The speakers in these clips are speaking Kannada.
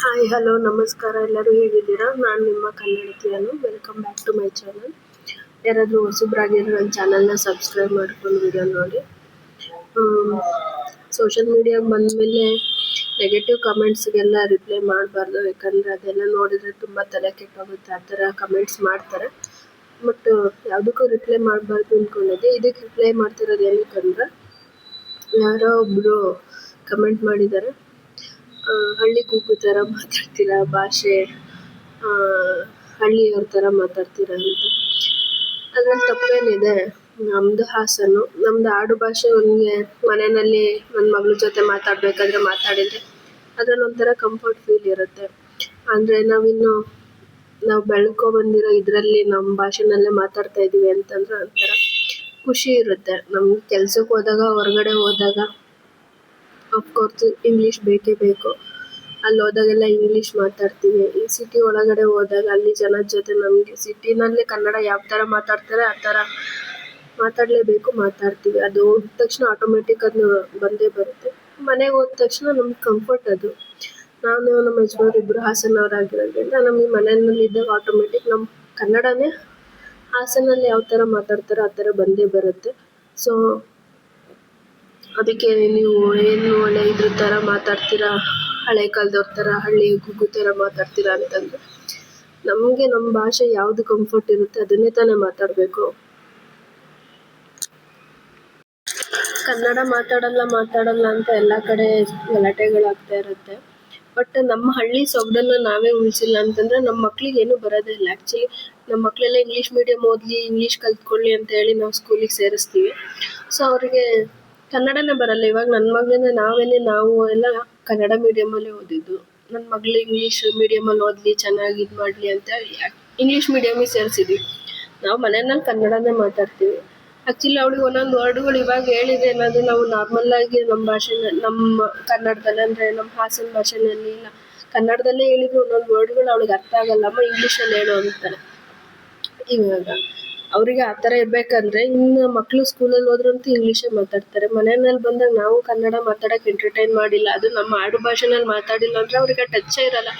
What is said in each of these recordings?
ಹಾಯ್ ಹಲೋ ನಮಸ್ಕಾರ. ಎಲ್ಲರೂ ಹೇಗಿದ್ದೀರಾ? ನಾನು ನಿಮ್ಮ ಕನ್ನಡತಿಯನ್ನು welcome back to my channel ಯಾರಾದರೂ ಹೊಸಬ್ರಾಗಿದ್ರೆ ನನ್ನ ಚಾನಲ್ನ ಸಬ್ಸ್ಕ್ರೈಬ್ ಮಾಡ್ಕೊಂಡು ವಿಡಿಯೋ ನೋಡಿ. ಸೋಷಿಯಲ್ ಮೀಡಿಯಾ ಬಂದಮೇಲೆ ನೆಗೆಟಿವ್ ಕಮೆಂಟ್ಸ್ಗೆಲ್ಲ ರಿಪ್ಲೈ ಮಾಡಬಾರ್ದು. ಯಾಕಂದರೆ ಅದೆಲ್ಲ ನೋಡಿದರೆ ತುಂಬ ತಲೆ ಕೆಟ್ಟೋಗುತ್ತೆ. ಆ ಥರ ಕಮೆಂಟ್ಸ್ ಮಾಡ್ತಾರೆ. ಬಟ್ ಯಾವುದಕ್ಕೂ ರಿಪ್ಲೈ ಮಾಡಬಾರ್ದು ಅಂದ್ಕೊಂಡಿದ್ದೆ ಇದಕ್ಕೆ ರಿಪ್ಲೈ ಮಾಡ್ತಿರೋದು ಏನಕ್ಕಂದ್ರೆ ಯಾರೋ ಒಬ್ಬರು ಕಮೆಂಟ್ ಮಾಡಿದ್ದಾರೆ. ಹಳ್ಳಿ ಕೂಗು ಥರ ಮಾತಾಡ್ತೀರ, ಭಾಷೆ ಹಳ್ಳಿಯವ್ರ ಥರ ಮಾತಾಡ್ತೀರ ಅಂತ. ಅದ್ರಲ್ಲಿ ತಪ್ಪೇನಿದೆ. ನಮ್ಮದು ಹಾಸನು ನಮ್ದು ಆಡು ಭಾಷೆ ನನಗೆ ಮನೆಯಲ್ಲಿ ನನ್ನ ಮಗಳ ಜೊತೆ ಮಾತಾಡಬೇಕಾದ್ರೆ ಮಾತಾಡಿದರೆ ಅದ್ರಲ್ಲಿ ಒಂಥರ ಕಂಫರ್ಟ್ ಫೀಲ್ ಇರುತ್ತೆ. ಅಂದರೆ ನಾವಿನ್ನು, ನಾವು ಬೆಳ್ಕೊ ಬಂದಿರೋ ಇದರಲ್ಲಿ ನಮ್ಮ ಭಾಷೆನಲ್ಲೇ ಮಾತಾಡ್ತಾ ಇದ್ದೀವಿ ಅಂತಂದ್ರೆ ಒಂಥರ ಖುಷಿ ಇರುತ್ತೆ. ನಮ್ಗೆ ಕೆಲ್ಸಕ್ಕೆ ಹೋದಾಗ, ಹೊರಗಡೆ ಹೋದಾಗ ಅಫ್ಕೋರ್ಸ್ ಇಂಗ್ಲೀಷ್ ಬೇಕೇ ಬೇಕು. ಅಲ್ಲಿ ಹೋದಾಗೆಲ್ಲ ಇಂಗ್ಲೀಷ್ ಮಾತಾಡ್ತೀವಿ. ಈ ಸಿಟಿ ಒಳಗಡೆ ಹೋದಾಗ ಅಲ್ಲಿ ಜನದ ಜೊತೆ ನಮಗೆ ಸಿಟಿನಲ್ಲಿ ಕನ್ನಡ ಯಾವ ಥರ ಮಾತಾಡ್ತಾರೆ, ಆ ಥರ ಮಾತಾಡಲೇಬೇಕು, ಮಾತಾಡ್ತೀವಿ. ಅದು ಹೋದ ತಕ್ಷಣ ಆಟೋಮೆಟಿಕ್ ಅದು ಬಂದೇ ಬರುತ್ತೆ. ಮನೆಗೆ ಹೋದ ತಕ್ಷಣ ನಮ್ಗೆ ಕಂಫರ್ಟ್ ಅದು. ನಾನು, ನಮ್ಮ ಯಜಮಾನ್ರು ಇಬ್ಬರು ಹಾಸನವರಾಗಿರೋದ್ರಿಂದ ನಮಗೆ ಮನೆಯಲ್ಲಿ ಇದ್ದಾಗ ಆಟೋಮೆಟಿಕ್ ನಮ್ಮ ಕನ್ನಡನೇ ಹಾಸನಲ್ಲಿ ಯಾವ ಥರ ಮಾತಾಡ್ತಾರೋ ಆ ಥರ ಬಂದೇ ಬರುತ್ತೆ. ಸೊ ಅದಕ್ಕೆ ನೀವು ಏನು ಥರ ಮಾತಾಡ್ತೀರಾ? ಹಳೆ ಕಾಲದವ್ರ ಥರ ಹಳ್ಳಿ ಗುಗ್ಗು ಥರ ಮಾತಾಡ್ತೀರಾ ಅಂತಂದರೆ. ನಮಗೆ ನಮ್ಮ ಭಾಷೆ ಯಾವುದು ಕಂಫರ್ಟ್ ಇರುತ್ತೆ ಅದನ್ನೇ ತಾನೇ ಮಾತಾಡಬೇಕು. ಕನ್ನಡ ಮಾತಾಡಲ್ಲ ಮಾತಾಡಲ್ಲ ಅಂತ ಎಲ್ಲ ಕಡೆ ಗಲಾಟೆಗಳಾಗ್ತಾ ಇರುತ್ತೆ. ಬಟ್ ನಮ್ಮ ಹಳ್ಳಿ ಸೊಗಡನ್ನ ನಾವೇ ಉಳಿಸಿಲ್ಲ ಅಂತಂದ್ರೆ ನಮ್ಮ ಮಕ್ಳಿಗೆ ಏನೂ ಬರೋದೇ ಇಲ್ಲ. ಆ್ಯಕ್ಚುಲಿ ನಮ್ಮ ಮಕ್ಕಳೆಲ್ಲ ಇಂಗ್ಲೀಷ್ ಮೀಡಿಯಮ್ ಓದಲಿ ಇಂಗ್ಲೀಷ್ ಕಲ್ತ್ಕೊಳ್ಳಿ ಅಂತ ಹೇಳಿ ನಾವು ಸ್ಕೂಲಿಗೆ ಸೇರಿಸ್ತೀವಿ. ಸೊ ಅವರಿಗೆ ಕನ್ನಡನೇ ಬರಲ್ಲ. ಇವಾಗ ನನ್ನ ಮಗಳನ್ನ ನಾವೇನೆ ನಾವು ಎಲ್ಲ ಕನ್ನಡ ಮೀಡಿಯಮಲ್ಲೇ ಓದಿದ್ದು. ನನ್ನ ಮಗಳು ಇಂಗ್ಲೀಷ್ ಮೀಡಿಯಮಲ್ಲಿ ಓದಲಿ, ಚೆನ್ನಾಗಿ ಇದು ಮಾಡಲಿ ಅಂತ ಇಂಗ್ಲೀಷ್ ಮೀಡಿಯಮಿಗೆ ಸೇರಿಸಿದ್ವಿ. ನಾವು ಮನೆಯಲ್ಲಿ ಕನ್ನಡನೇ ಮಾತಾಡ್ತೀವಿ. ಆ್ಯಕ್ಚುಲಿ ಅವಳಿಗೆ ಒಂದೊಂದು ವರ್ಡ್ಗಳು ಇವಾಗ ಹೇಳಿದೆ ಅನ್ನೋದು ನಾವು ನಾರ್ಮಲ್ಲಾಗಿ ನಮ್ಮ ಭಾಷೆನ ನಮ್ಮ ಕನ್ನಡದಲ್ಲಿ ಅಂದರೆ ನಮ್ಮ ಹಾಸನ ಭಾಷೆನಲ್ಲಿ ಇಲ್ಲ. ಕನ್ನಡದಲ್ಲೇ ಹೇಳಿದ್ರು ಒಂದೊಂದು ವರ್ಡ್ಗಳು ಅವಳಿಗೆ ಅರ್ಥ ಆಗಲ್ಲ. ಅಮ್ಮ ಇಂಗ್ಲೀಷಲ್ಲಿ ಹೇಳು ಅಂತಾಳೆ ಇವಾಗ ಅವರಿಗೆ ಆ ಥರ ಇರಬೇಕಂದ್ರೆ ಇನ್ನು ಮಕ್ಕಳು ಸ್ಕೂಲಲ್ಲಿ ಹೋದ್ರಂತೂ ಇಂಗ್ಲೀಷೇ ಮಾತಾಡ್ತಾರೆ. ಮನೆಯಲ್ಲಿ ಬಂದಾಗ ನಾವು ಕನ್ನಡ ಮಾತಾಡೋಕೆ ಎಂಟರ್ಟೈನ್ ಮಾಡಿಲ್ಲ. ಅದು ನಮ್ಮ ಆಡು ಭಾಷೆನಲ್ಲಿ ಮಾತಾಡಿಲ್ಲ ಅಂದರೆ ಅವ್ರಿಗೆ ಟಚ್ಚೇ ಇರಲ್ಲ.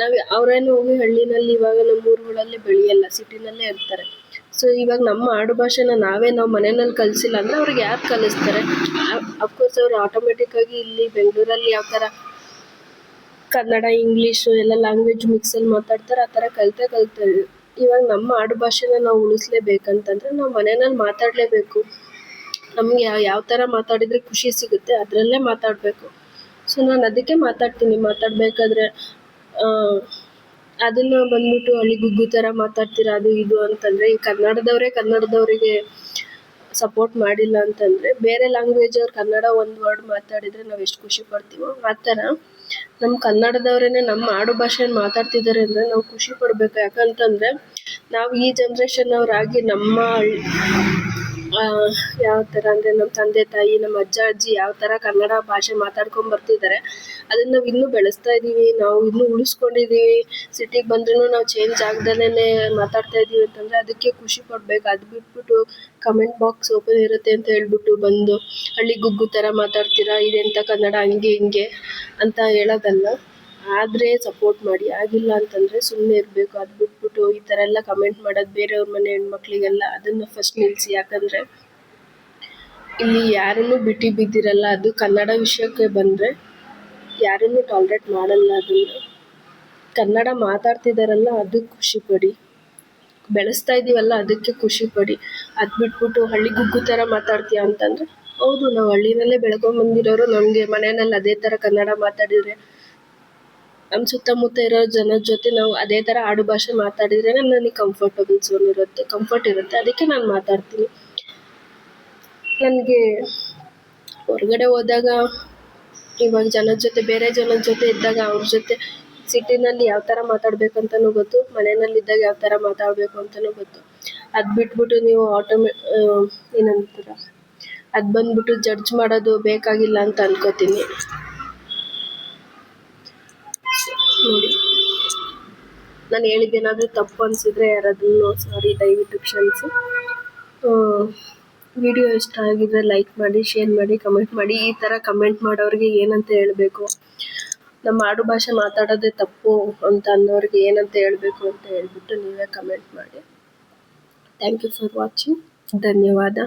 ನಾವು ಅವರೇನು ಹೋಗಿ ಹಳ್ಳಿನಲ್ಲಿ ಇವಾಗ ನಮ್ಮ ಊರುಗಳಲ್ಲಿ ಬೆಳೆಯಲ್ಲ ಸಿಟಿನಲ್ಲೇ ಇರ್ತಾರೆ. ಸೊ ಇವಾಗ ನಮ್ಮ ಆಡು ಭಾಷೆನ ನಾವೇ ನಾವು ಮನೆಯಲ್ಲಿ ಕಲಿಸಿಲ್ಲ ಅಂದರೆ ಅವ್ರಿಗೆ ಯಾರು ಕಲಿಸ್ತಾರೆ? ಅಫ್ಕೋರ್ಸ್ ಅವ್ರು ಆಟೋಮೆಟಿಕ್ಕಾಗಿ ಇಲ್ಲಿ ಬೆಂಗಳೂರಲ್ಲಿ ಯಾವ ಥರ ಕನ್ನಡ ಇಂಗ್ಲೀಷು ಎಲ್ಲ ಲ್ಯಾಂಗ್ವೇಜ್ ಮಿಕ್ಸಲ್ಲಿ ಮಾತಾಡ್ತಾರೆ, ಆ ಥರ ಕಲಿತೇ ಕಲ್ತಾರೆ ಇವಾಗ ನಮ್ಮ ಆಡುಭಾಷೆನ ನಾವು ಉಳಿಸ್ಲೇಬೇಕಂತಂದ್ರೆ ನಾವು ಮನೆಯಲ್ಲಿ ಮಾತಾಡಲೇಬೇಕು. ನಮಗೆ ಯಾವ ಥರ ಮಾತಾಡಿದರೆ ಖುಷಿ ಸಿಗುತ್ತೆ, ಅದರಲ್ಲೇ ಮಾತಾಡಬೇಕು. ಸೊ ನಾನು ಅದಕ್ಕೆ ಮಾತಾಡ್ತೀನಿ. ಮಾತಾಡಬೇಕಾದ್ರೆ ಅದನ್ನು ಬಂದ್ಬಿಟ್ಟು ಅಲ್ಲಿ ಗುಗ್ಗು ಥರ ಮಾತಾಡ್ತೀರ, ಅದು ಇದು ಅಂತಂದರೆ, ಈ ಕನ್ನಡದವರೇ ಕನ್ನಡದವರಿಗೆ ಸಪೋರ್ಟ್ ಮಾಡಿಲ್ಲ ಅಂತಂದರೆ, ಬೇರೆ ಲ್ಯಾಂಗ್ವೇಜ್ ಅವ್ರು ಕನ್ನಡ ಒಂದು ವರ್ಡ್ ಮಾತಾಡಿದರೆ ನಾವು ಎಷ್ಟು ಖುಷಿ ಪಡ್ತೀವೋ ಆ ಥರ ನಮ್ಮ ಕನ್ನಡದವ್ರೇನೆ ನಮ್ಮ ಆಡು ಭಾಷೆನ ಮಾತಾಡ್ತಿದ್ದಾರೆ ಅಂದರೆ ನಾವು ಖುಷಿ ಪಡ್ಬೇಕು. ಯಾಕಂತಂದ್ರೆ ನಾವು ಈ ಜನ್ರೇಷನ್ನವರಾಗಿ ನಮ್ಮ ಯಾವ ಥರ ಅಂದರೆ ನಮ್ಮ ತಂದೆ, ತಾಯಿ, ನಮ್ಮ ಅಜ್ಜ, ಅಜ್ಜಿ ಯಾವ ಥರ ಕನ್ನಡ ಭಾಷೆ ಮಾತಾಡ್ಕೊಂಡು ಬರ್ತಿದ್ದಾರೆ, ಅದನ್ನು ನಾವು ಇನ್ನೂ ಬೆಳೆಸ್ತಾ ಇದ್ದೀವಿ ನಾವು ಇನ್ನೂ ಉಳಿಸ್ಕೊಂಡಿದ್ದೀವಿ ಸಿಟಿಗೆ ಬಂದ್ರೂ ನಾವು ಚೇಂಜ್ ಆಗ್ದಲೇ ಮಾತಾಡ್ತಾ ಇದ್ದೀವಿ ಅಂತಂದರೆ ಅದಕ್ಕೆ ಖುಷಿ ಪಡ್ಬೇಕು. ಅದು ಬಿಟ್ಬಿಟ್ಟು ಕಮೆಂಟ್ ಬಾಕ್ಸ್ ಓಪನ್ ಇರುತ್ತೆ ಅಂತ ಹೇಳ್ಬಿಟ್ಟು ಬಂದು ಹಳ್ಳಿ ಗುಗ್ಗು ಥರ ಮಾತಾಡ್ತೀರಾ ಇದೆಂಥ ಕನ್ನಡ ಹಂಗೆ ಹಿಂಗೆ ಅಂತ ಹೇಳೋದಲ್ಲ. ಆದರೆ ಸಪೋರ್ಟ್ ಮಾಡಿ. ಆಗಿಲ್ಲ ಅಂತಂದರೆ ಸುಮ್ಮನೆ ಇರಬೇಕು. ಅದು ಬಿಟ್ಬಿಟ್ಟು ಈ ಥರ ಎಲ್ಲ ಕಮೆಂಟ್ ಮಾಡೋದು ಬೇರೆಯವ್ರ ಮನೆ ಹೆಣ್ಮಕ್ಳಿಗೆಲ್ಲ ಅದನ್ನು ಫಸ್ಟ್ ನಿಲ್ಲಿಸಿ ಯಾಕಂದರೆ ಇಲ್ಲಿ ಯಾರನ್ನು ಬಿಟ್ಟು ಬಿದ್ದಿರಲ್ಲ. ಅದು ಕನ್ನಡ ವಿಷಯಕ್ಕೆ ಬಂದರೆ ಯಾರನ್ನು ಟಾಲ್ರೇಟ್ ಮಾಡಲ್ಲ ಅದನ್ನು. ಕನ್ನಡ ಮಾತಾಡ್ತಿದ್ದಾರಲ್ಲ ಅದಕ್ಕೆ ಖುಷಿಪಡಿ ಬೆಳೆಸ್ತಾ ಇದ್ದೀವಲ್ಲ ಅದಕ್ಕೆ ಖುಷಿಪಡಿ ಅದು ಬಿಟ್ಬಿಟ್ಟು ಹಳ್ಳಿ ಗುಗ್ಗು ಥರ ಮಾತಾಡ್ತೀಯ ಅಂತಂದರೆ, ಹೌದು, ನಾವು ಹಳ್ಳಿನಲ್ಲೇ ಬೆಳ್ಕೊಂಡ್ಬಂದಿರೋರು ನಮಗೆ ಮನೆಯಲ್ಲಿ ಅದೇ ಥರ ಕನ್ನಡ ಮಾತಾಡಿದರೆ ನಮ್ಮ ಸುತ್ತಮುತ್ತ ಇರೋ ಜನರ ಜೊತೆ ನಾವು ಅದೇ ಥರ ಆಡು ಭಾಷೆ ಮಾತಾಡಿದ್ರೆ ನನಗೆ ಕಂಫರ್ಟಬಲ್ ಝೋನ್ ಇರುತ್ತೆ ಕಂಫರ್ಟ್ ಇರುತ್ತೆ. ಅದಕ್ಕೆ ನಾನು ಮಾತಾಡ್ತೀನಿ. ನನಗೆ ಹೊರಗಡೆ ಹೋದಾಗ ಇವಾಗ ಜನರ ಜೊತೆ, ಬೇರೆ ಜನರ ಜೊತೆ ಇದ್ದಾಗ ಅವ್ರ ಜೊತೆ ಸಿಟಿನಲ್ಲಿ ಯಾವ ಥರ ಮಾತಾಡಬೇಕಂತನೂ ಗೊತ್ತು ಮನೆಯಲ್ಲಿದ್ದಾಗ ಯಾವ ಥರ ಮಾತಾಡಬೇಕು ಅಂತಲೂ ಗೊತ್ತು. ಅದು ಬಿಟ್ಬಿಟ್ಟು ನೀವು ಆಟೋಮೆ ಏನಂತೀರ? ಅದು ಬಂದ್ಬಿಟ್ಟು ಜಡ್ಜ್ ಮಾಡೋದು ಬೇಕಾಗಿಲ್ಲ ಅಂತ ಅನ್ಕೋತೀನಿ. ನೋಡಿ. ನಾನು ಹೇಳಿದ್ದೇನಾದರೂ ತಪ್ಪು ಅನಿಸಿದ್ರೆ ಯಾರಾದ್ರೂ ಸಾರಿ ದಯವಿಟ್ಟು ಕ್ಷಮಿಸಿ. ವಿಡಿಯೋ ಇಷ್ಟ ಆಗಿದ್ರೆ ಲೈಕ್ ಮಾಡಿ ಶೇರ್ ಮಾಡಿ ಕಮೆಂಟ್ ಮಾಡಿ, ಈ ಥರ ಕಮೆಂಟ್ ಮಾಡೋರಿಗೆ ಏನಂತ ಹೇಳಬೇಕು? ನಮ್ಮ ಆಡು ಭಾಷೆ ಮಾತಾಡೋದೇ ತಪ್ಪು ಅಂತ ಅನ್ನೋರಿಗೆ ಏನಂತ ಹೇಳಬೇಕು ಅಂತ ಹೇಳ್ಬಿಟ್ಟು ನೀವೇ ಕಮೆಂಟ್ ಮಾಡಿ. ಥ್ಯಾಂಕ್ ಯು ಫಾರ್ ವಾಚಿಂಗ್ ಧನ್ಯವಾದ.